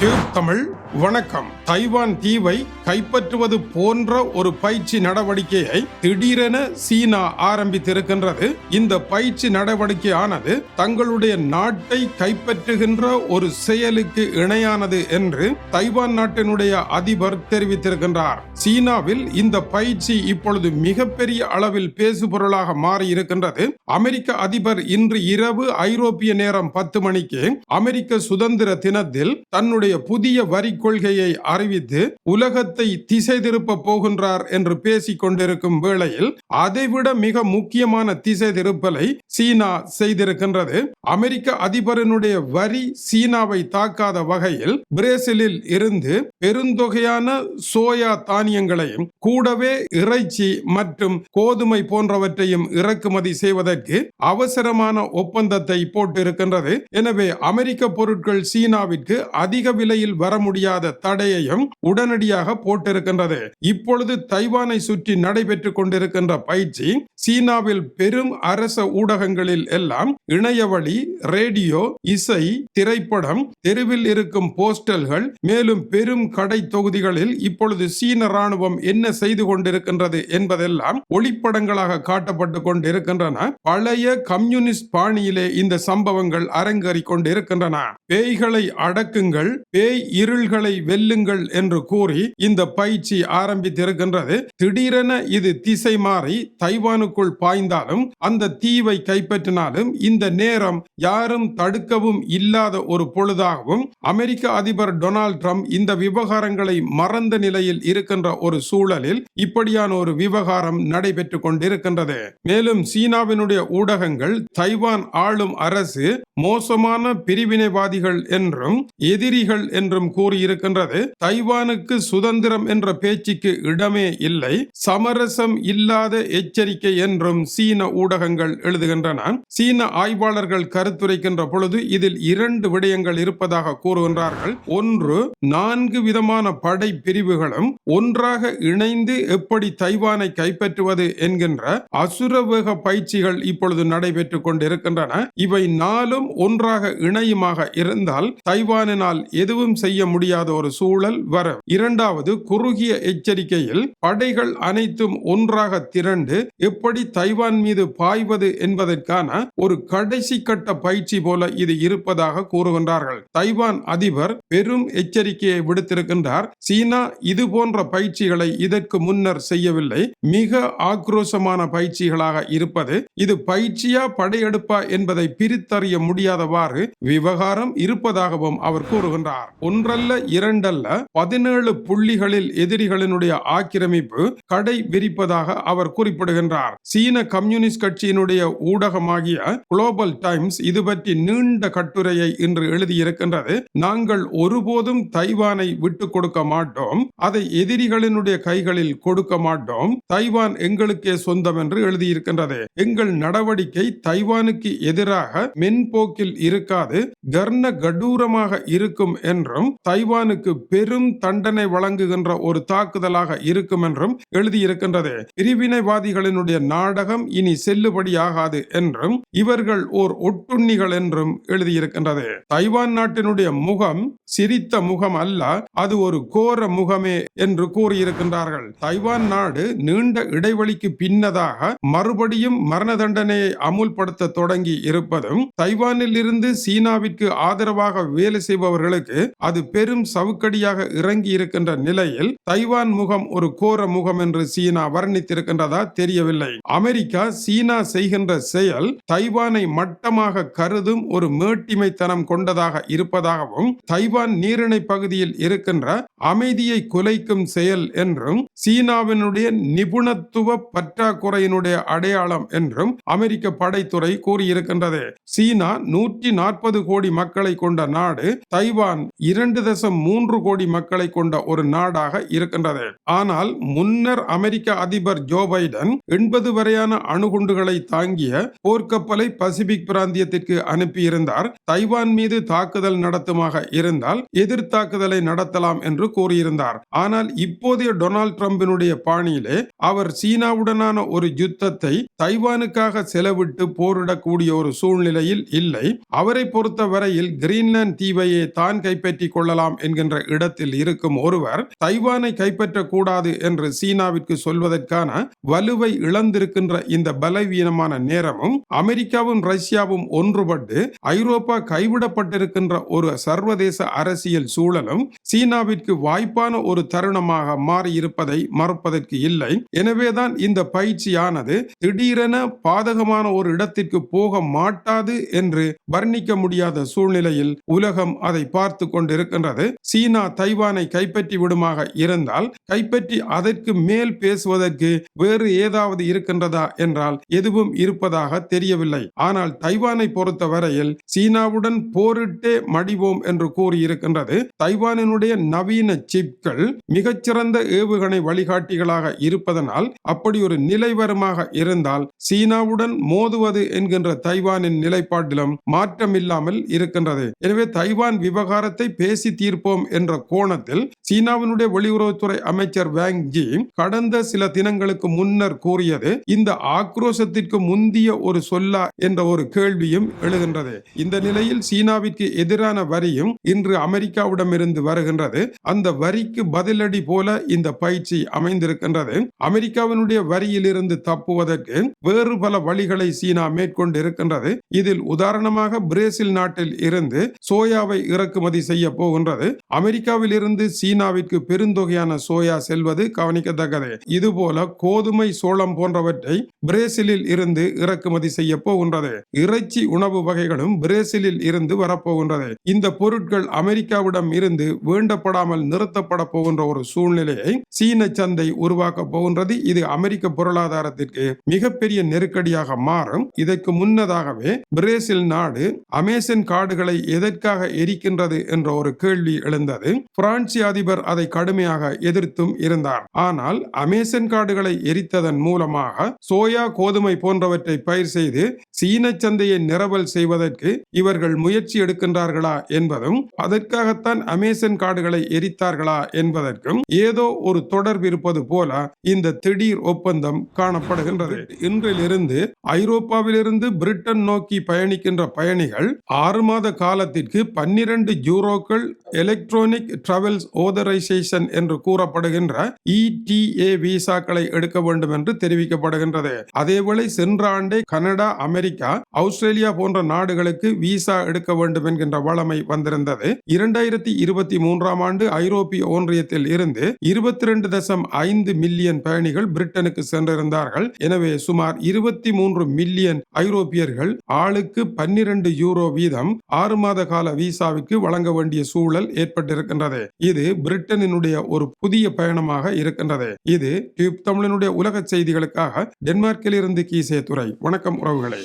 Tube Tamil வணக்கம். Taiwan தீவை கைப்பற்றுவது போன்ற ஒரு பயிற்சி நடவடிக்கையை திடீரென சீனா ஆரம்பித்திருக்கின்றது. இந்த பயிற்சி நடவடிக்கையானது தங்களுடைய நாட்டை கைப்பற்றுகின்ற ஒரு செயலுக்கு இணையானது என்று தைவான் நாட்டினுடைய அதிபர் தெரிவித்திருக்கின்றார். சீனாவில் இந்த பயிற்சி இப்பொழுது மிகப்பெரிய அளவில் பேசுபொருளாக மாறி இருக்கின்றது அமெரிக்க அதிபர் இன்று இரவு ஐரோப்பிய நேரம் பத்து மணிக்கு அமெரிக்க சுதந்திர தினத்தில் தன்னுடைய தன்னுடைய புதிய வரி கொள்கையை அறிவித்து உலகத்தை திசை திருப்ப போகின்றார் என்று பேசிக் கொண்டிருக்கும் வேளையில் அதைவிட மிக முக்கியமான திசை திருப்பலை சீனா செய்திருக்கின்றது. அமெரிக்க அதிபரனுடைய வரி சீனாவை தாக்காத வகையில் பிரேசிலில் இருந்து பெருந்தொகையான சோயா தானியங்களையும் கூடவே இறைச்சி மற்றும் கோதுமை போன்றவற்றையும் இறக்குமதி செய்வதற்கு அவசரமான ஒப்பந்தத்தை போட்டிருக்கின்றது. எனவே அமெரிக்க பொருட்கள் சீனாவிற்கு அதிக விலையில் வர முடியாத தடையையும் உடனடியாக போட்டிருக்கின்றது. இப்பொழுது தைவானை சுற்றி நடைபெற்றுக் கொண்டிருக்கின்ற பயிற்சி சீனாவில் பெரும் அரச ஊடகங்களில் எல்லாம் இணையவழி ரேடியோ இசை திரைப்படம் தெருவில் இருக்கும் போஸ்டல்கள் மேலும் பெரும் கடை தொகுதிகளில் இப்பொழுது சீன ராணுவம் என்ன செய்து கொண்டிருக்கின்றது என்பதெல்லாம் ஒளிப்படங்களாக காட்டப்பட்டு கொண்டிருக்கின்றன. பழைய கம்யூனிஸ்ட் பாணியிலே இந்த சம்பவங்கள் அரங்கேறிக் கொண்டிருக்கின்றன. பேய்களை அடக்குங்கள் பேய் இருள்களை வெல்லுங்கள் என்று கூறி இந்த பயிற்சி ஆரம்பித்திருக்கின்றது. திடீரென இது திசை மாறி தைவானுக்குள் பாய்ந்தாலும் அந்த தீவை கைப்பற்றினாலும் இந்த நேரம் யாரும் தடுக்கவும் இல்லாத ஒரு பொழுதாகவும் அமெரிக்க அதிபர் டொனால்ட் ட்ரம்ப் இந்த விவகாரங்களை மறந்த நிலையில் இருக்கின்ற ஒரு சூழலில் இப்படியான ஒரு விவகாரம் நடைபெற்றுக் கொண்டிருக்கின்றது. மேலும் சீனாவினுடைய ஊடகங்கள் தைவான் ஆளும் அரசு மோசமான பிரிவினைவாதிகள் என்றும் எதிரிகள் என்றும் கூறியிருக்கின்றது. தைவானுக்கு சுதந்திரம் என்ற பேச்சுக்கு இடமே இல்லை. சமரசம் இல்லாத எச்சரிக்கை என்றும் சீன ஊடகங்கள் எழுதுகின்றன. சீன ஆய்வாளர்கள் கருத்துரைக்கின்ற பொழுது இதில் இரண்டு விடயங்கள் இருப்பதாக கூறுகின்றார்கள். ஒன்று நான்கு விதமான படை பிரிவுகளும் ஒன்றாக இணைந்து எப்படி தைவானை கைப்பற்றுவது என்கின்ற அசுரவேக பயிற்சிகள் இப்பொழுது நடைபெற்றுக் கொண்டிருக்கின்றன. இவை நாளும் ஒன்றாக இணையுமாக இருந்தால் தைவானினால் எதுவும் செய்ய முடியாத ஒரு சூழல் வரும் இரண்டாவது குறுகிய எச்சரிக்கையில் படைகள் அனைத்தும் ஒன்றாக திரண்டு எப்படி தைவான் மீது பாய்வது என்பதற்கான ஒரு கடைசி கட்ட பயிற்சி போல இது இருப்பதாக கூறுகின்றார்கள். தைவான் அதிபர் பெரும் எச்சரிக்கையை விடுத்திருக்கின்றார். சீனா இது போன்ற பயிற்சிகளை இதற்கு முன்னர் செய்யவில்லை. மிக ஆக்ரோஷமான பயிற்சிகளாக இருப்பது இது பயிற்சியா படையெடுப்பா என்பதை பிரித்தறிய முடியாதவாறு விவகாரம் இருப்பதாகவும் அவர் கூறுகின்றார். ஒன்றல்ல இரண்டல்ல பதினேழு புள்ளிகளில் எதிரிகளினுடைய ஆக்கிரமிப்பு கடை விரிப்பதாக அவர் குறிப்பிடுகின்றார். சீன கம்யூனிஸ்ட் கட்சியினுடைய ஊடகமாகிய குளோபல் டைம்ஸ் இது பற்றி நீண்ட கட்டுரையை இன்று எழுதியிருக்கின்றது. நாங்கள் ஒருபோதும் தைவானை விட்டு கொடுக்க மாட்டோம். அதை எதிரிகளினுடைய கைகளில் கொடுக்க மாட்டோம். தைவான் எங்களுக்கே சொந்தம் என்று எழுதியிருக்கின்றது. எங்கள் நடவடிக்கை தைவானுக்கு எதிராக மென்போக்கில் இருக்காது. கர்ண கடூரமாக இருக்கும் என்றும் தைவானுக்கு பெரும் தண்டனை வழங்குகின்ற ஒரு தாக்குதலாக இருக்கும் என்றும் எழுதியிருக்கின்றது. பிரிவினைவாதிகளினுடைய நாடகம் இனி செல்லுபடியாகாது என்றும் இவர்கள் ஓர் ஒட்டுண்ணிகள் என்றும் எழுதியிருக்கின்றது. தைவான் நாட்டினுடைய முகம் சிரித்த முகம் அல்ல அது ஒரு கோர முகமே என்று கூறியிருக்கின்றார்கள். தைவான் நாடு நீண்ட இடைவெளிக்கு பின்னதாக மறுபடியும் மரண தண்டனையை அமுல்படுத்த தொடங்கி இருப்பதும் தைவானில் இருந்து சீனாவிற்கு ஆதரவாக வேலை செய்பவர்களுக்கு அது பெரும் சவுக்கடியாக இறங்கி இருக்கின்ற நிலையில் தைவான் முகம் ஒரு கோர முகம் என்று சீனா வர்ணித்திருக்கின்றதா தெரியவில்லை. அமெரிக்கா சீனா செய்கின்ற செயல் தைவானை மட்டமாக கருதும் ஒரு மேட்டிமைத்தனம் கொண்டதாக இருப்பதாகவும் தைவான் நீரிணை பகுதியில் இருக்கின்ற அமைதியை குலைக்கும் செயல் என்றும் சீனாவினுடைய நிபுணத்துவ பற்றாக்குறையினுடைய அடையாளம் என்றும் அமெரிக்க படைத்துறை கூறியிருக்கின்றது. சீனா நூற்றி நாற்பது கோடி மக்களை கொண்ட நாடு தைவான் இரண்டு தசம் மூன்று கோடி மக்களை கொண்ட ஒரு நாடாக இருக்கின்றது. ஆனால் முன்னர் அமெரிக்க அதிபர் ஜோ பைடன் எண்பது வரையான அணுகுண்டுகளை தாங்கிய போர்க்கப்பலை பசிபிக் பிராந்தியத்திற்கு அனுப்பியிருந்தார். தைவான் மீது தாக்குதல் நடத்துமாக இருந்தால் எதிர் தாக்குதலை நடத்தலாம் என்று கூறியிருந்தார். ஆனால் இப்போதைய டொனால்ட் ட்ரம்பினுடைய பாணியிலே அவர் சீனாவுடனான ஒரு யுத்தத்தை தைவானுக்காக செலவிட்டு போரிடக்கூடிய ஒரு சூழ்நிலையில் இல்லை. அவரை பொறுத்த வரையில் கிரீன்லாந்து தீவையே தான் கை கைப்பற்றிக் கொள்ளலாம் என்கின்ற இடத்தில் இருக்கும் ஒருவர் தைவானை கைப்பற்றக்கூடாது என்று சீனாவிற்கு சொல்வதற்கான வலுவை இழந்திருக்கின்ற இந்த பலவீனமான நேரமும் அமெரிக்காவும் ரஷ்யாவும் ஒன்றுபட்டு ஐரோப்பா கைவிடப்பட்டிருக்கின்ற ஒரு சர்வதேச அரசியல் சூழலும் சீனாவிற்கு வாய்ப்பான ஒரு தருணமாக மாறியிருப்பதை மறுப்பதற்கு இல்லை. எனவேதான் இந்த பயிற்சியானது திடீரென பாதகமான ஒரு இடத்திற்கு போக மாட்டாது என்று வர்ணிக்க முடியாத சூழ்நிலையில் உலகம் அதை பார்த்து கொண்டிருக்கின்றது. சீனா தைவானை கைப்பற்றி விடுமாக இருந்தால் கைப்பற்றி அதற்கு மேல் பேசுவதற்கு வேறு ஏதாவது இருக்கின்றதா என்றால் எதுவும் இருப்பதாக தெரியவில்லை. ஆனால் தைவானை பொறுத்த வரையில் சீனாவுடன் போரிட்டே மடிவோம் என்று கூறியிருக்கின்றது. தைவானினுடைய நவீன சிப்கள் மிகச்சிறந்த ஏவுகணை வழிகாட்டிகளாக இருப்பதனால் அப்படி ஒரு நிலைவரமாக இருந்தால் சீனாவுடன் மோதுவது என்கின்ற தைவானின் நிலைப்பாட்டிலும் மாற்றமில்லாமல் இருக்கின்றது. எனவே தைவான் விவகார விவகாரத்தை பேசி தீர்ப்போம் என்ற கோணத்தில் சீனாவினுடைய வெளியுறவுத்துறை அமைச்சர் வேங் ஜி கடந்த சில தினங்களுக்கு முன்னர் கூறியது இந்த ஆக்ரோஷத்திற்கு முந்திய ஒரு சொல்லா என்ற ஒரு கேள்வியும் எழுகின்றது. இந்த நிலையில் சீனாவிற்கு எதிரான வரியும் இன்று அமெரிக்காவிடமிருந்து வருகின்றது. அந்த வரிக்கு பதிலடி போல இந்த பயிற்சி அமைந்திருக்கின்றது. அமெரிக்காவினுடைய வரியிலிருந்து தப்புவதற்கு வேறு பல வழிகளை சீனா மேற்கொண்டு இருக்கின்றது இதில் உதாரணமாக பிரேசில் நாட்டில் இருந்து சோயாவை இறக்குமதி செய்ய போகின்றது. அமெரிக்காவில் இருந்து சீனாவிற்கு பெருந்தொகையான சோயா செல்வது கவனிக்கத்தக்கது. இதுபோல கோதுமை சோளம் போன்றவற்றை பிரேசிலில் இருந்து இறக்குமதி செய்ய போகின்றது. இறைச்சி உணவு வகைகளும் பிரேசிலில் இருந்து வரப்போகின்றது. இந்த பொருட்கள் அமெரிக்காவிடம் இருந்து வேண்டப்படாமல் நிறுத்தப்பட போகின்ற ஒரு சூழ்நிலையை சீன சந்தை உருவாக்க போகின்றது. இது அமெரிக்க பொருளாதாரத்திற்கு மிகப்பெரிய நெருக்கடியாக மாறும். இதற்கு முன்னதாகவே பிரேசில் நாடு அமேசன் காடுகளை எதற்காக எரிக்கின்றது என்ற ஒரு கேள்வி எழுந்தது. பிரான்சி அதிபர் அதிபர் அதை கடுமையாக எதிர்த்தும் இருந்தார். ஆனால் அமேசன் காடுகளை எரித்ததன் மூலமாக சோயா கோதுமை போன்றவற்றை பயிர் செய்து சீன சந்தையை நிரவல் செய்வதற்கு இவர்கள் முயற்சி எடுக்கின்றார்களா என்பதும் அதற்காகத்தான் அமேசன் காடுகளை எரித்தார்களா என்பதற்கும் ஏதோ ஒரு தொடர்பு இருப்பது போல இந்த திடீர் ஒப்பந்தம் காணப்படுகின்றது. இன்றிலிருந்து ஐரோப்பாவிலிருந்து பிரிட்டன் நோக்கி பயணிக்கின்ற பயணிகள் ஆறு மாத காலத்திற்கு பன்னிரண்டு ஜூரோக்கள் எலக்ட்ரானிக் டிராவல்ஸ் ஓத ஆதரைசேஷன் என்று கூறப்படுகின்ற இடிஏ விசாக்களை எடுக்க வேண்டும் என்று தெரிவிக்கப்படுகின்றது. அதேவேளை சென்ற ஆண்டே கனடா அமெரிக்கா ஆஸ்திரேலியா போன்ற நாடுகளுக்கு விசா எடுக்க வேண்டும் என்கின்ற வளமை வந்திருந்தது. இரண்டாயிரத்தி இருபத்தி மூன்றாம் ஆண்டு ஐரோப்பிய ஒன்றியத்தில் இருந்து இருபத்தி ரெண்டு தசம் ஐந்து மில்லியன் பயணிகள் பிரிட்டனுக்கு சென்றிருந்தார்கள். எனவே சுமார் இருபத்தி மூன்று மில்லியன் ஐரோப்பியர்கள் ஆளுக்கு பன்னிரண்டு யூரோ வீதம் ஆறு மாத கால விசாவுக்கு வழங்க வேண்டிய சூழல் ஏற்பட்டிருக்கின்றது. இது பிரிட்டனினுடைய ஒரு புதிய பயணமாக இருக்கின்றது. இது டியூப் தமிழனுடைய உலக செய்திகளுக்காக டென்மார்க்கில் இருந்து கீசே துறை வணக்கம் உறவுகளே.